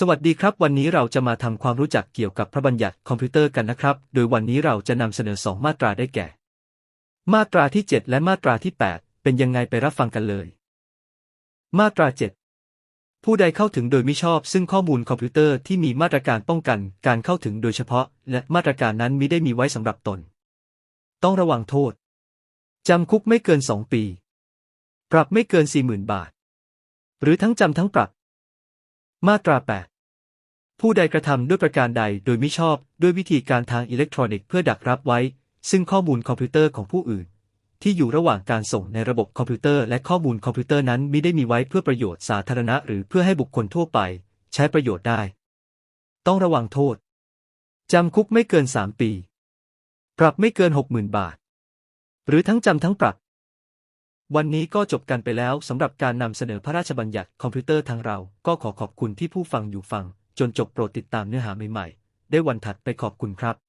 สวัสดีครับ วันนี้เราจะมาทำความรู้จักเกี่ยวกับพระบัญญัติคอมพิวเตอร์กันนะครับ โดยวันนี้เราจะนำเสนอ 2 มาตราได้แก่ มาตราที่ 7 และมาตราที่ 8 เป็นยังไงไปรับฟังกันเลย มาตรา 7 ผู้ใดเข้าถึงโดยมิชอบ ซึ่งข้อมูลคอมพิวเตอร์ที่มีมาตรการป้องกัน การเข้าถึงโดยเฉพาะ และมาตรการนั้นมิได้มีไว้สำหรับตน ต้องระวังโทษจำคุกไม่เกิน 2 ปี ปรับไม่เกิน 40,000 บาท หรือทั้งจำทั้งปรับ มาตรา 8 ผู้ใดกระทำด้วยประการใดโดยมิชอบด้วยวิธีการทางอิเล็กทรอนิกส์เพื่อดักรับไว้ ซึ่งข้อมูลคอมพิวเตอร์ของผู้อื่น ที่อยู่ระหว่างการส่งในระบบคอมพิวเตอร์และข้อมูลคอมพิวเตอร์นั้นมิได้มีไว้เพื่อประโยชน์สาธารณะหรือเพื่อให้บุคคลทั่วไป ใช้ประโยชน์ได้ ต้องระวังโทษ จำคุกไม่เกิน 3 ปี ปรับไม่เกิน 60,000 บาท หรือทั้งจำทั้งปรับ วันนี้ก็จบกันไปแล้วสำหรับการนำเสนอพระราชบัญญัติคอมพิวเตอร์ทางเรา ก็ขอขอบคุณที่ผู้ฟังอยู่ฟัง จนจบโปรดติดตามเนื้อหาใหม่ๆ ได้วันถัดไปขอบคุณครับ